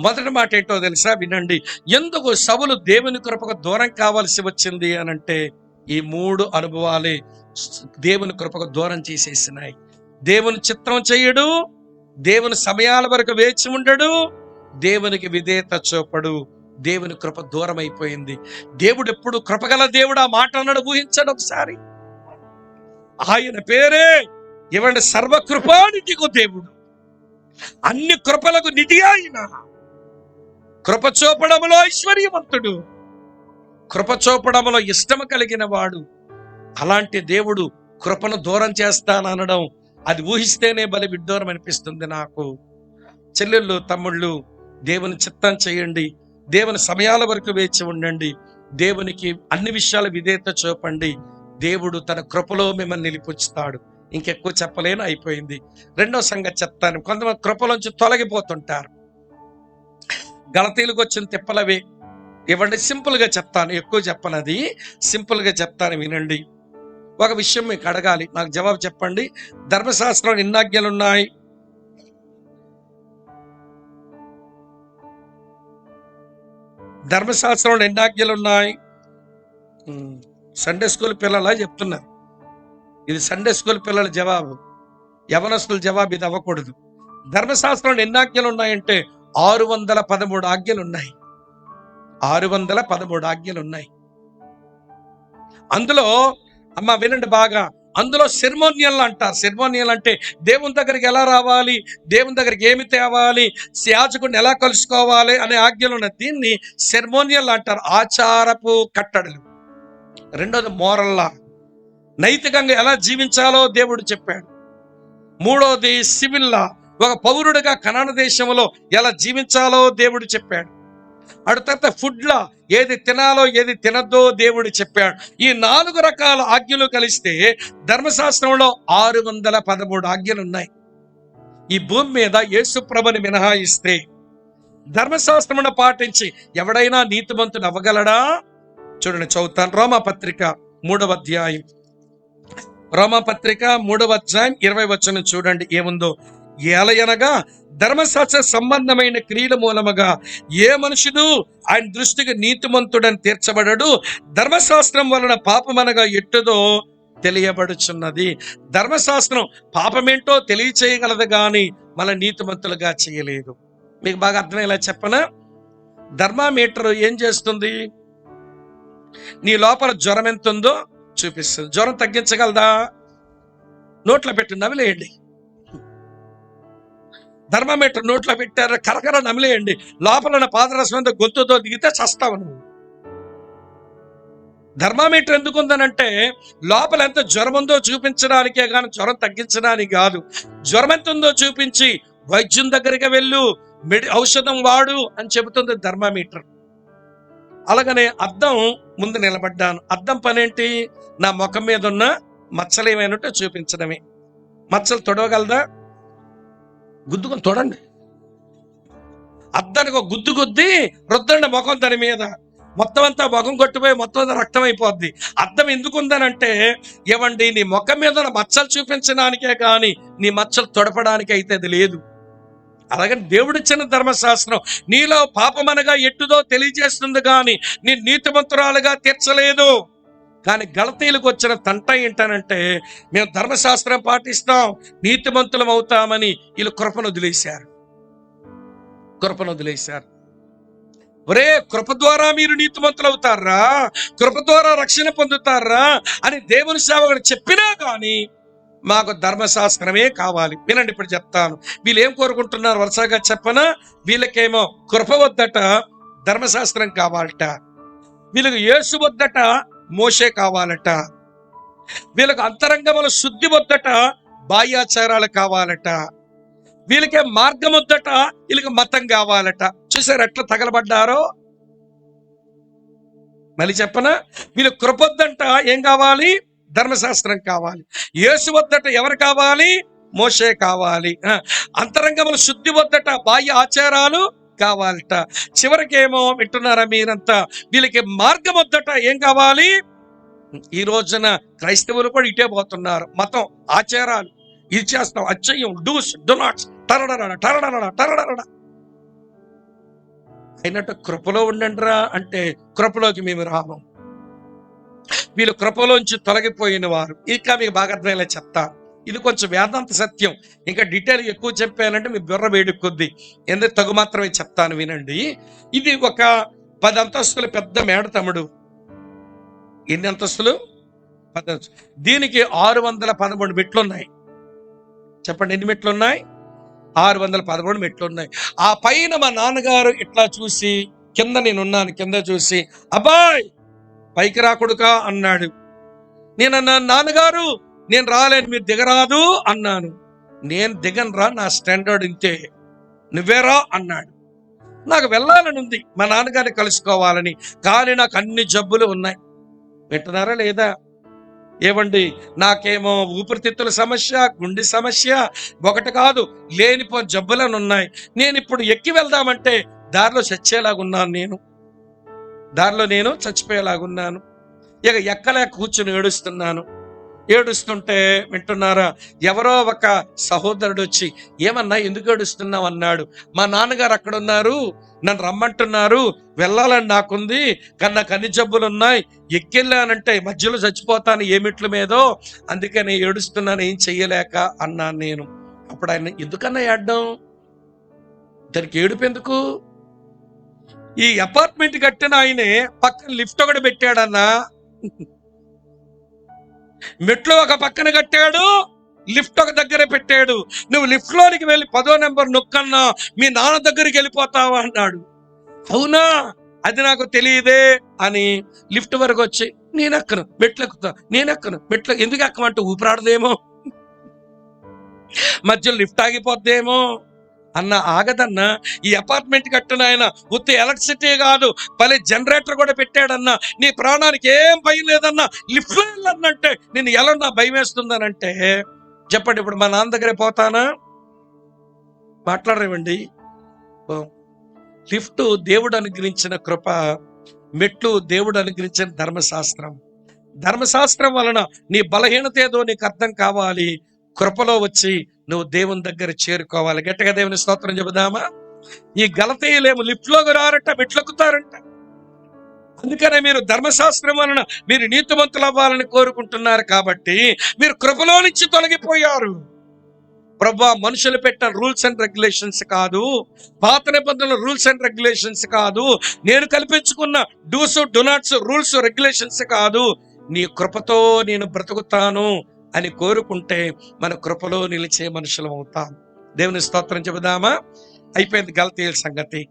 మొదటి మాట ఏంటో తెలుసా? వినండి. ఎందుకు సభలు దేవుని కృపకు దూరం కావాల్సి వచ్చింది అని అంటే ఈ మూడు అనుభవాలే దేవుని కృపకు దూరం చేసేసినాయి. దేవుని చిత్రం చేయడు దేవుని సమయాల వరకు వేచి ఉండడు దేవునికి విధేయత చూపడు దేవుని కృప దూరం అయిపోయింది దేవుడు ఎప్పుడు కృపగల దేవుడు? ఆ మాట అన్నాడు ఊహించాడు ఒకసారి. ఆయన పేరే ఇవ్వండి సర్వకృపానిధికు దేవుడు. అన్ని కృపలకు నిధి ఆయన. కృపచోపడములో ఐశ్వర్యవంతుడు. కృపచోపడములో ఇష్టము కలిగిన వాడు. అలాంటి దేవుడు కృపను దూరం చేస్తాననడం అది ఊహిస్తేనే బలి విడ్డూరం అనిపిస్తుంది నాకు. చెల్లెళ్ళు తమ్ముళ్ళు దేవుని చిత్తం చేయండి. దేవుని సమయాల వరకు వేచి ఉండండి. దేవునికి అన్ని విషయాల విధేయత చూపండి. దేవుడు తన కృపలో మిమ్మల్ని నిలిపుచ్చుతాడు. ఇంకెక్కువ చెప్పలేను అయిపోయింది. రెండో సంగతి చెప్తాను. కొంతమంది కృపలోంచి తొలగిపోతుంటారు. గలతీలకు వచ్చిన తిప్పలవే. ఇవ్వండి సింపుల్గా చెప్తాను ఎక్కువ చెప్పనది. సింపుల్గా చెప్తాను వినండి. ఒక విషయం మీకు అడగాలి నాకు జవాబు చెప్పండి. ధర్మశాస్త్రం ఎన్ని ఉన్నాయి ధర్మశాస్త్రంలో ఎన్ని ఆజ్ఞలు ఉన్నాయి సండే స్కూల్ పిల్లలా చెప్తున్నారు ఇది సండే స్కూల్ పిల్లల జవాబు. యవనస్తుల జవాబు ఇది అవ్వకూడదు. ధర్మశాస్త్రంలో ఎన్ని ఆజ్ఞలు ఉన్నాయంటే ఆరు వందల పదమూడు ఆజ్ఞలు ఉన్నాయి ఆరు వందల పదమూడు ఆజ్ఞలు ఉన్నాయి అందులో అమ్మ వినండి బాగా అందులో సెర్మోనియల్ అంటారు. సెర్మోనియల్ అంటే దేవుని దగ్గరికి ఎలా రావాలి దేవుని దగ్గరికి ఏమి తేవాలి యాజకుడిని ఎలా కలుసుకోవాలి అనే ఆజ్ఞలు ఉన్న దీన్ని సెర్మోనియల్ అంటారు. ఆచారపు కట్టడలు. రెండోది మోరల్లా నైతికంగా ఎలా జీవించాలో దేవుడు చెప్పాడు. మూడోది సివిల్లా ఒక పౌరుడిగా కనాన దేశంలో ఎలా జీవించాలో దేవుడు చెప్పాడు. అటు తర్వాత ఫుడ్లా ఏది తినాలో ఏది తినద్దో దేవుడు చెప్పాడు. ఈ నాలుగు రకాల ఆజ్ఞలు కలిస్తే ధర్మశాస్త్రంలో ఆరు వందల పదమూడు ఆజ్ఞలు ఉన్నాయి. ఈ భూమి మీద యేసుప్రభని మినహాయిస్తే ధర్మశాస్త్రమును పాటించి ఎవడైనా నీతిమంతుడు అవ్వగలడా? చూడండి చదువుతాను. రోమపత్రిక మూడవ అధ్యాయం. రోమపత్రిక మూడవ అధ్యాయం ఇరవై వచ్చిన చూడండి ఏముందో? ఏలయనగా ధర్మశాస్త్ర సంబంధమైన క్రియల మూలముగా ఏ మనుషుడు ఆయన దృష్టికి నీతిమంతుడని తీర్చబడడు ధర్మశాస్త్రం వలన పాపమనగా ఎట్టుదో తెలియబడుచున్నది. ధర్మశాస్త్రం పాపమేంటో తెలియచేయగలదు గాని మన నీతిమంతులుగా చేయలేదు. మీకు బాగా అర్థమయ్యేలా చెప్పనా? ధర్మామీటర్ ఏం చేస్తుంది? నీ లోపల జ్వరం ఎంత ఉందో చూపిస్తుంది. జ్వరం తగ్గించగలదా? నోట్లో పెట్టి నమిలేయండి. ధర్మమీటర్ నోట్లో పెట్టారు? కరకర నమిలేయండి. లోపల ఉన్న పాదరసం అంతా గొంతుతో దిగితే చస్తావు నువ్వు ధర్మామీటర్ ఎందుకు ఉందనంటే లోపల ఎంత జ్వరం ఉందో చూపించడానికే కానీ జ్వరం తగ్గించడానికి కాదు. జ్వరం ఎంత ఉందో చూపించి వైద్యం దగ్గరికి వెళ్ళు మెడి ఔషధం వాడు అని చెబుతుంది ధర్మామీటర్. అలాగనే అద్దం ముందు నిలబడ్డాను. అద్దం పనేంటి? నా ముఖం మీద ఉన్న మచ్చలు ఏమైనట్టు చూపించడమే. మచ్చలు తొడవగలదా? గుద్దుకొని తొడండి. అద్దానికి ఒక గుద్దు గుద్ది రుద్దండి ముఖం దాని మీద. మొత్తం అంతా ముఖం కొట్టిపోయి మొత్తం అంతా రక్తం అయిపోద్ది అర్థం ఎందుకు ఉందనంటే ఏమండి నీ ముఖం మీద మచ్చలు చూపించడానికే కానీ నీ మచ్చలు తొడపడానికి అయితే అది లేదు. అలాగని దేవుడిచ్చిన ధర్మశాస్త్రం నీలో పాపమనగా ఎట్టుదో తెలియజేస్తుంది కానీ నీ నీతిమంతురాలుగా తీర్చలేదు. కానీ గలతీలకు వచ్చిన తంట ఏంటనంటే మేము ధర్మశాస్త్రం పాటిస్తాం నీతిమంతులం అవుతామని వీళ్ళు కృపను వదిలేశారు కృపను వదిలేశారు ఒరే కృప ద్వారా మీరు నీతిమంతులు అవుతారా కృప ద్వారా రక్షణ పొందుతారా? అని దేవుని సేవకుడు చెప్పినా కానీ మాకు ధర్మశాస్త్రమే కావాలి. వినండి ఇప్పుడు చెప్తాను. వీళ్ళు ఏం కోరుకుంటున్నారు? వరుసగా చెప్పనా? వీళ్ళకేమో కృప వద్దట ధర్మశాస్త్రం కావాలట. వీళ్ళకి యేసు వద్దట మోషే కావాలట. వీళ్ళకి అంతరంగముల శుద్ధి వద్దట బాహ్యాచారాలు కావాలట. వీళ్ళకే మార్గం వద్దట వీళ్ళకి మతం కావాలట. చూసారు ఎట్లా తగలబడ్డారో? మళ్ళీ చెప్పనా? వీళ్ళు కృపొద్దంట ఏం కావాలి? ధర్మశాస్త్రం కావాలి. యేసు వద్దట ఎవరు కావాలి? మోషే కావాలి. అంతరంగముల శుద్ధి వద్దట బాహ్య ఆచారాలు కావాలట. చివరికేమో వింటున్నారా మీరంతా? వీళ్ళకి మార్గం వద్దట ఏం కావాలి? ఈ రోజున క్రైస్తవులు కూడా ఇటే పోతున్నారు. మతం ఆచారాలు ఇది చేస్తాం. అచ్చయ్యం డూస్ డొనాట్స్ టరడరడ టరడరడ టరడరడ. అయినట్టు కృపలో ఉండండిరా అంటే కృపలోకి మేము రాము. వీళ్ళు కృపలోంచి తొలగిపోయిన వారు. ఇంకా మీకు బాగా అర్థమయ్యేలా ఇది కొంచెం వేదాంత సత్యం. ఇంకా డీటెయిల్ ఎక్కువ చెప్పానంటే మీ బుర్ర వేడుకొద్ది ఎందుకు తగు మాత్రమే చెప్తాను వినండి. ఇది ఒక పది అంతస్తుల పెద్ద మేడ తమ్ముడు. ఎన్ని అంతస్తులు? పది దీనికి ఆరు వందల పదమూడు మెట్లు ఉన్నాయి చెప్పండి ఎన్ని మెట్లు ఉన్నాయి ఆరు వందల పదమూడు మెట్లు ఉన్నాయి ఆ పైన మా నాన్నగారు ఇట్లా చూసి కింద నేను ఉన్నాను కింద చూసి అబ్బాయ్ పైకి రాకుడుకా అన్నాడు. నేను నాన్నగారు నేను రాలేను మీరు దిగరాదు అన్నాను. నేను దిగనరా నా స్టాండర్డ్ ఇంతే. నువ్వేరా అన్నాడు. నాకు వెళ్ళాలని ఉంది మా నాన్నగారిని కలుసుకోవాలని. కానీ నాకు అన్ని జబ్బులు ఉన్నాయి. వింటున్నారా లేదా? ఏమండి నాకేమో ఊపిరితిత్తుల సమస్య గుండె సమస్య ఒకటి కాదు లేనిపో జబ్బులను ఉన్నాయి. నేను ఇప్పుడు ఎక్కి వెళ్దామంటే దారిలో చచ్చేలాగున్నాను నేను. దారిలో నేను చచ్చిపోయేలాగున్నాను. ఇక ఎక్కలేక కూర్చుని ఏడుస్తున్నాను. ఏడుస్తుంటే వింటున్నారా? ఎవరో ఒక సహోదరుడు వచ్చి ఏమన్నా ఎందుకు ఏడుస్తున్నావు? అన్నాడు. మా నాన్నగారు అక్కడ ఉన్నారు నన్ను రమ్మంటున్నారు. వెళ్ళాలని నాకుంది. కానీ నాకు అన్ని జబ్బులు ఉన్నాయి ఎక్కెళ్ళానంటే మధ్యలో చచ్చిపోతాను. ఏమిట్ల మీదో. అందుకని ఏడుస్తున్నాను. ఏం చెయ్యలేక అన్నాను నేను. అప్పుడు ఆయన ఎందుకన్నా ఏడ్డం? దానికి ఏడుపు ఎందుకు? ఈ అపార్ట్మెంట్ కట్టిన ఆయనే పక్కన లిఫ్ట్ ఒకటి పెట్టాడన్నా. మెట్లు ఒక పక్కన కట్టాడు లిఫ్ట్ ఒక దగ్గర పెట్టాడు. నువ్వు లిఫ్ట్ లోనికి వెళ్ళి పదో నెంబర్ నొక్కన్నా మీ నాన్న దగ్గరికి వెళ్ళిపోతావా అన్నాడు. అవునా? అది నాకు తెలియదే అని లిఫ్ట్ వరకు వచ్చి నేను ఎక్కను మెట్లు ఎక్కుతా నేను ఎక్కను మెట్లు ఎందుకు ఎక్కమంటే ఊపిరాడదేమో. మధ్యలో లిఫ్ట్ ఆగిపోద్దేమో. అన్న ఆగదన్న ఈ అపార్ట్మెంట్ కట్టిన ఆయన ఉత్తి ఎలక్ట్రిసిటీ కాదు పలే జనరేటర్ కూడా పెట్టాడన్న నీ ప్రాణానికి ఏం భయం లేదన్న లిఫ్ట్ వెళ్ళన్నంటే నేను ఎలా నా భయం వేస్తుందనంటే చెప్పండి ఇప్పుడు మా నాన్న దగ్గరే పోతానా? మాట్లాడరేమండి లిఫ్ట్ దేవుడు అనుగ్రహించిన కృప మెట్లు దేవుడు అనుగ్రహించిన ధర్మశాస్త్రం. ధర్మశాస్త్రం వలన నీ బలహీనత ఏదో నీకు అర్థం కావాలి కృపలో వచ్చి నువ్వు దేవుని దగ్గర చేరుకోవాలి. గట్టిగా దేవుని స్తోత్రం చెబుదామా? ఈ గలతీయులేమో లిఫ్ట్లోకి రారట మెట్లెక్కుతారంట అందుకనే మీరు ధర్మశాస్త్రం వలన మీరు నీతిమంతులు అవ్వాలని కోరుకుంటున్నారు కాబట్టి మీరు కృపలో నుంచి తొలగిపోయారు. ప్రభా మనుషులు పెట్టిన రూల్స్ అండ్ రెగ్యులేషన్స్ కాదు పాత నిబంధనల రూల్స్ అండ్ రెగ్యులేషన్స్ కాదు నేను కల్పించుకున్న డూస్ డొనాట్స్ రూల్స్ రెగ్యులేషన్స్ కాదు. నీ కృపతో నేను బ్రతుకుతాను. అని కోరుకుంటే మన కృపలో నిలిచే మనుషులు అవుతాం. దేవుని స్తోత్రం చెబుదామా? అయిపోయింది గలతీయుల సంగతి.